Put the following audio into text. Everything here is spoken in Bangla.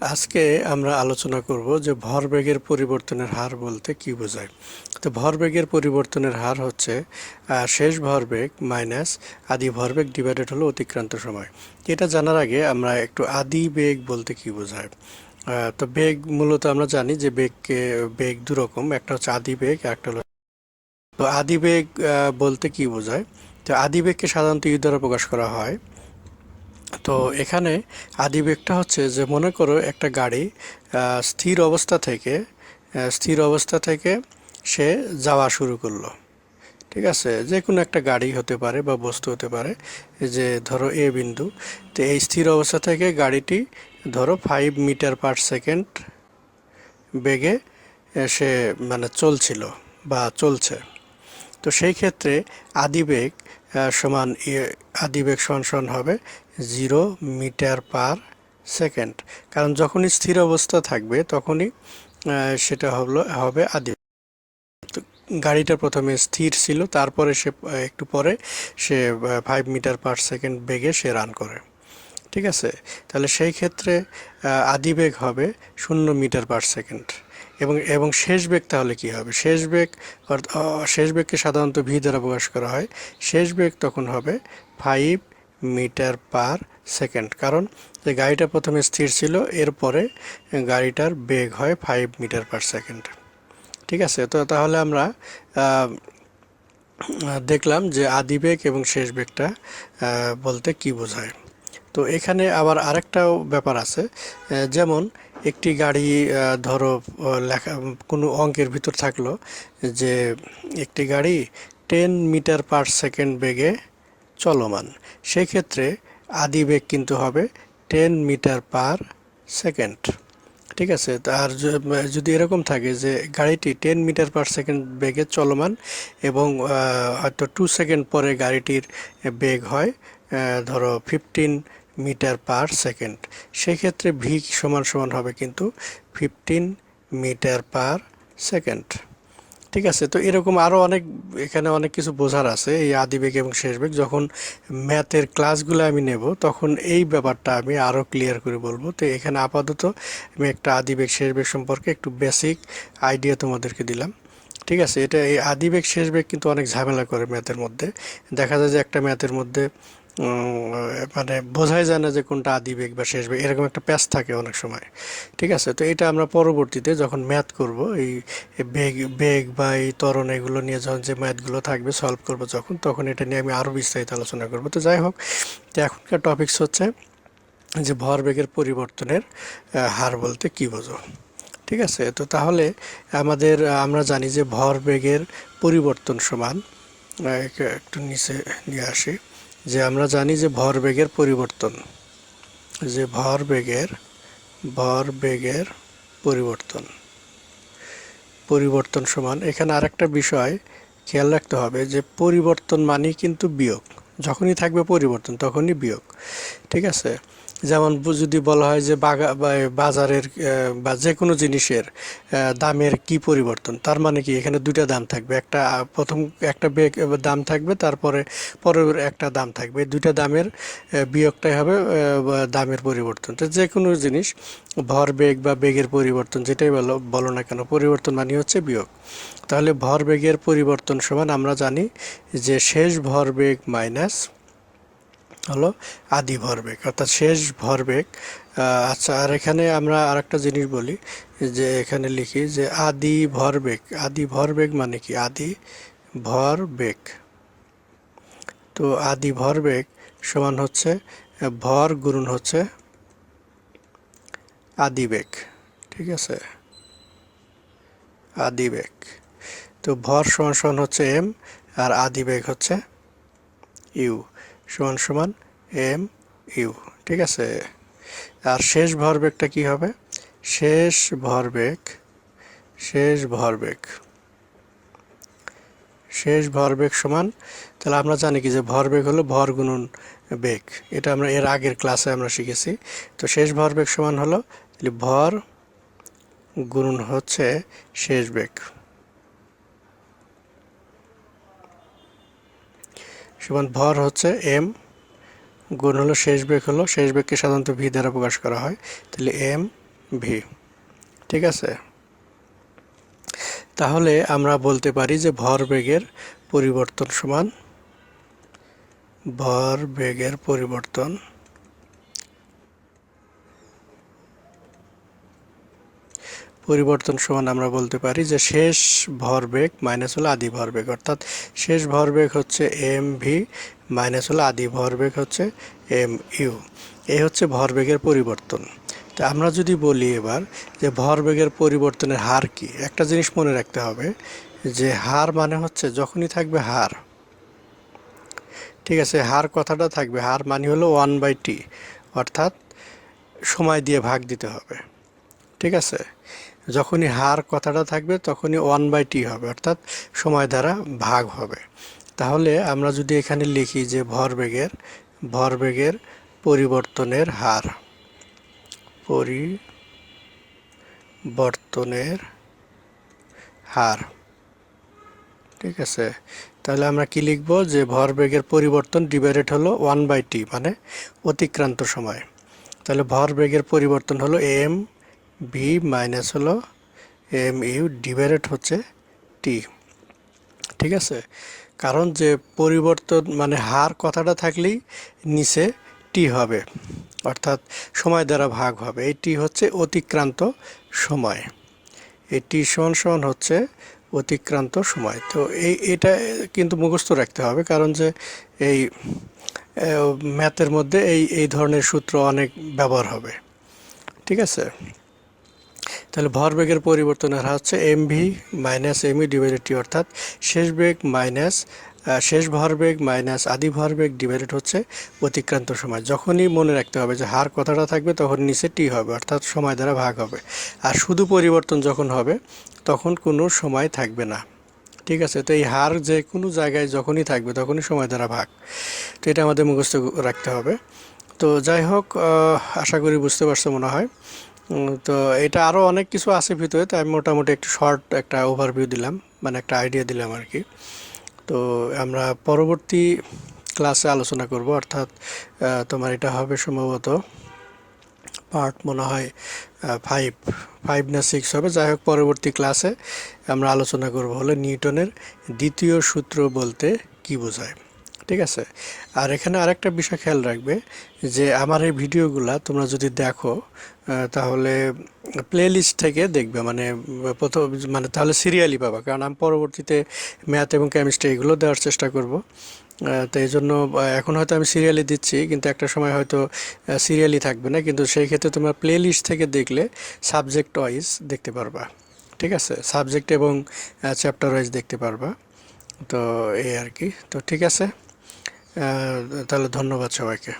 আজকে আমরা আলোচনা করব যে ভরবেগের পরিবর্তনের হার বলতে কি বোঝায়। তো ভরবেগের পরিবর্তনের হার হচ্ছে শেষ ভরবেগ মাইনাস আদি ভরবেগ ডিভাইডেড হলো অতিক্রান্ত সময়। এটা জানার আগে আমরা একটু আদি বেগ বলতে কি বোঝায়। তো বেগ মূলত আমরা জানি যে বেগকে, বেগ দুরকম একটা হচ্ছে আদি বেগ, একটা হলো তো আদি বেগ বলতে কি বোঝায়? তো আদি বেগকে সাধারণত ইউ দ্বারা প্রকাশ করা হয় তো এখানে আদিবেগটা হচ্ছে যে মনে করো একটা গাড়ি স্থির অবস্থা থেকে স্থির অবস্থা থেকে সে যাওয়া শুরু করল। ঠিক আছে? যে কোনো একটা গাড়ি হতে পারে বা বস্তু হতে পারে যে ধরো এ বিন্দু, তো এই স্থির অবস্থা থেকে গাড়িটি ধরো ফাইভ মিটার পার সেকেন্ড বেগে সে মানে চলছিল বা চলছে। তো সেই ক্ষেত্রে আদিবেগ সমান আদিবেগ সমান সমান হবে জিরো মিটার পার সেকেন্ড। কারণ যখনই স্থির অবস্থা থাকবে তখনই সেটা হলো হবে আদি। গাড়িটা প্রথমে স্থির ছিল তারপরে সে একটু পরে সে ফাইভ মিটার পার সেকেন্ড বেগে সে রান করে। ঠিক আছে? তাহলে সেই ক্ষেত্রে আহ, আদিবেগ হবে শূন্য মিটার পার সেকেন্ড এবং এবং শেষ বেগ তাহলে কি হবে? শেষ বেগ শেষ বেগকে সাধারণত ভি দ্বারা প্রকাশ করা হয়। শেষ বেগ তখন হবে ফাইভ মিটার পার সেকেন্ড। কারণ যে গাড়িটা প্রথমে স্থির ছিল, এরপরে গাড়িটার বেগ হয় ফাইভ মিটার পার সেকেন্ড। ঠিক আছে? তো তাহলে আমরা দেখলাম যে আদিবেগ এবং শেষ বেগটা বলতে কি বোঝায়। তো এখানে আবার আরেকটাও ব্যাপার আছে যেমন একটি গাড়ি ধরো লেখা, কোনো অঙ্কের ভিতর থাকল যে একটি গাড়ি টেন মিটার পার সেকেন্ড বেগে চলমান। সেক্ষেত্রে আদি বেগ কিন্তু হবে টেন মিটার পার সেকেন্ড। ঠিক আছে? আর যদি এরকম থাকে যে গাড়িটি টেন মিটার পার সেকেন্ড বেগে চলমান এবং হয়তো টু সেকেন্ড পরে গাড়িটির বেগ হয় ধরো ফিফটিন মিটার পার সেকেন্ড, সেক্ষেত্রে ভি সমান সমান হবে কিন্তু ফিফটিন মিটার পার সেকেন্ড। ঠিক আছে, তো এরকম আরও অনেক, এখানে অনেক কিছু বোঝার আছে এই আদিবেগ এবং শেষবেগ যখন ম্যাথের ক্লাসগুলো আমি নেব, তখন এই ব্যাপারটা আমি আরও ক্লিয়ার করে বলব। তো এখানে আপাতত আমি একটা আদিবেগ শেষবেগ সম্পর্কে একটু বেসিক আইডিয়া তোমাদেরকে দিলাম। ঠিক আছে, এটা এই আদিবেগ শেষবেগ কিন্তু অনেক ঝামেলা করে ম্যাথের মধ্যে। দেখা যায় যে একটা ম্যাথের মধ্যে মানে বোঝাই যায় না যে কোনটা আদি বেগ বা শেষ বেগ, এরকম একটা প্যাচ থাকে অনেক সময়। ঠিক আছে? তো এটা আমরা পরবর্তীতে যখন ম্যাথ করব, এই বেগ বেগ বা এই তরণ এগুলো নিয়ে যখন যে ম্যাথগুলো থাকবে সলভ করব যখন, তখন এটা নিয়ে আমি আরও বিস্তারিত আলোচনা করব। তো যাই হোক, তো এখনকার টপিকস হচ্ছে যে ভরবেগের পরিবর্তনের হার বলতে কী বোঝো? ঠিক আছে? তো তাহলে আমাদের, আমরা জানি যে ভরবেগের পরিবর্তন সমান একটু নিচে নিয়ে আসি। যে আমরা জানি যে ভর বেগের পরিবর্তন। যে ভর বেগের ভর বেগের পরিবর্তন। পরিবর্তন সমান। এখানে আরেকটা বিষয় খেয়াল রাখতে হবে যে পরিবর্তন মানেই কিন্তু বিয়োগ। যখনই থাকবে পরিবর্তন, তখনই বিয়োগ। ঠিক আছে? যেমন যদি বলা হয় যে বাগা বাজারের বা যে কোনো জিনিসের দামের কি পরিবর্তন? তার মানে কি এখানে দুইটা দাম থাকবে। একটা প্রথম একটা বেগ দাম থাকবে, তারপরে পরের একটা দাম থাকবে। দুইটা দামের বিয়োগটাই হবে দামের পরিবর্তন। তো যে কোনো জিনিস, ভর বেগ বা বেগের পরিবর্তন, যেটাই বলো বলো না কেন, পরিবর্তন মানে হচ্ছে বিয়োগ। তাহলে ভরবেগের পরিবর্তন সমান আমরা জানি যে শেষ ভরবেগ মাইনাস হলো আদি ভরবেগ, অর্থাৎ শেষ ভরবেগ। আচ্ছা আর এখানে আমরা আরেকটা জিনিস বলি, যে এখানে লিখি যে আদি ভরবেগ। আদি ভরবেগ মানে কি? আদি ভরবেগ। তো আদি ভরবেগ সমান হচ্ছে, ভর গুণন হচ্ছে আদিবেগ ঠিক আছে? আদিবেগ তো ভর সমান সমান হচ্ছে এম, আর আদিবেগ হচ্ছে ইউ। সমান সমান এম ইউ, ঠিক আছে? আর শেষ ভরবেগটা কি হবে? শেষ ভরবেগ শেষ ভরবেগ। শেষ ভরবেগ সমান, তাহলে আমরা জানি কি যে ভরবেগ হলো ভর গুণন বেগ। এটা আমরা এর আগের ক্লাসে আমরা শিখেছি। তো শেষ ভরবেগ সমান হলো ভর গুণন হচ্ছে শেষ বেগ। সমান ভর হচ্ছে এম গুণ হলো শেষ বেগ হলো, শেষ বেগকে সাধারণত ভি দ্বারা প্রকাশ করা হয়। তাহলে এম ভি ঠিক আছে? তাহলে আমরা বলতে পারি যে ভর বেগের পরিবর্তন সমান, ভর বেগের পরিবর্তন পরিবর্তন সমান আমরা বলতে পারি যে শেষ ভরবেগ মাইনাস হলো আদি ভরবেগ। অর্থাৎ শেষ ভরবেগ হচ্ছে এম ভি মাইনাস হলো আদি ভরবেগ হচ্ছে এম ইউ এই হচ্ছে ভরবেগের পরিবর্তন। তা আমরা যদি বলি এবার যে ভরবেগের পরিবর্তনের হার কি, একটা জিনিস মনে রাখতে হবে যে হার মানে হচ্ছে যখনই থাকবে হার। ঠিক আছে, হার কথাটা থাকবে, হার মানে হলো ওয়ান বাই টি অর্থাৎ সময় দিয়ে ভাগ দিতে হবে। ঠিক আছে? যখনই হার কথাটা থাকবে, তখনই ওয়ান বাই টি হবে, অর্থাৎ সময় দ্বারা ভাগ হবে। তাহলে আমরা যদি এখানে লিখি যে ভরবেগের ভরবেগের পরিবর্তনের হার। পরিবর্তনের হার। ঠিক আছে? তাহলে আমরা কি লিখব? যে ভরবেগের পরিবর্তন ডিভাইডেড হলো ওয়ান বাই টি মানে অতিক্রান্ত সময়। তাহলে ভরবেগের পরিবর্তন হলো এম ভি মাইনাস হলো এম ইউ ডিভাইডেড হচ্ছে টি ঠিক আছে? কারণ যে পরিবর্তন মানে হার কথাটা থাকলেই নিচে টি হবে। অর্থাৎ সময় দ্বারা ভাগ হবে। এই টি হচ্ছে অতিক্রান্ত সময়। এই টি সমান সমান হচ্ছে অতিক্রান্ত সময়। তো এই, এটা কিন্তু মুখস্থ রাখতে হবে। কারণ যে এই ম্যাথের মধ্যে এই এই ধরনের সূত্র অনেক ব্যবহার হবে। ঠিক আছে? তাহলে ভরবেগের পরিবর্তনের হার হচ্ছে M V minus M E divided T অর্থাৎ শেষ বেগ মাইনাস শেষ ভরবেগ মাইনাস আদি ভরবেগ ডিভাইডেড হচ্ছে অতিক্রান্ত সময়। যখনই মনে রাখতে হবে যে হার কথাটা থাকবে তখন নিচে টি হবে, অর্থাৎ সময় দ্বারা ভাগ হবে। আর শুধু পরিবর্তন যখন হবে, তখন কোনো সময় থাকবে না। ঠিক আছে? তো এই হার যে কোনো জায়গায় যখনই থাকবে তখনই সময় দ্বারা ভাগ। তো এটা আমাদের মুখস্থ রাখতে হবে। তো যাই হোক আশা করি বুঝতে পারছ মনে হয়। তো এটা আরও অনেক কিছু আছে ভিতরে তো আমি মোটামুটি একটু শর্ট একটা ওভারভিউ দিলাম মানে একটা আইডিয়া দিলাম আর কি তো আমরা পরবর্তী ক্লাসে আলোচনা করব, অর্থাৎ তোমার এটা হবে সম্ভবত পার্ট মনে হয় ফাইভ ফাইভ না সিক্স হবে। যাই হোক, পরবর্তী ক্লাসে আমরা আলোচনা করব হলো নিউটনের দ্বিতীয় সূত্র বলতে কি বোঝায়। ঠিক আছে? আর এখানে আরেকটা বিষয় খেয়াল রাখবে যে আমার এই ভিডিওগুলা তোমরা যদি দেখো তাহলে প্লে লিস্ট থেকে দেখবে মানে প্রথম মানে তাহলে সিরিয়ালি পাবা। কারণ আমি পরবর্তীতে ম্যাথ এবং কেমিস্ট্রি এগুলো দেওয়ার চেষ্টা করব। তো এই জন্য এখন হয়তো আমি সিরিয়ালি দিচ্ছি, কিন্তু একটা সময় হয়তো সিরিয়ালি থাকবে না। কিন্তু সেই ক্ষেত্রে তোমরা প্লে লিস্ট থেকে দেখলে সাবজেক্ট ওয়াইজ দেখতে পারবা। ঠিক আছে? সাবজেক্ট এবং চ্যাপ্টার ওয়াইজ দেখতে পারবা। তো এই আর কি। তো ঠিক আছে? তাহলে ধন্যবাদ সবাইকে।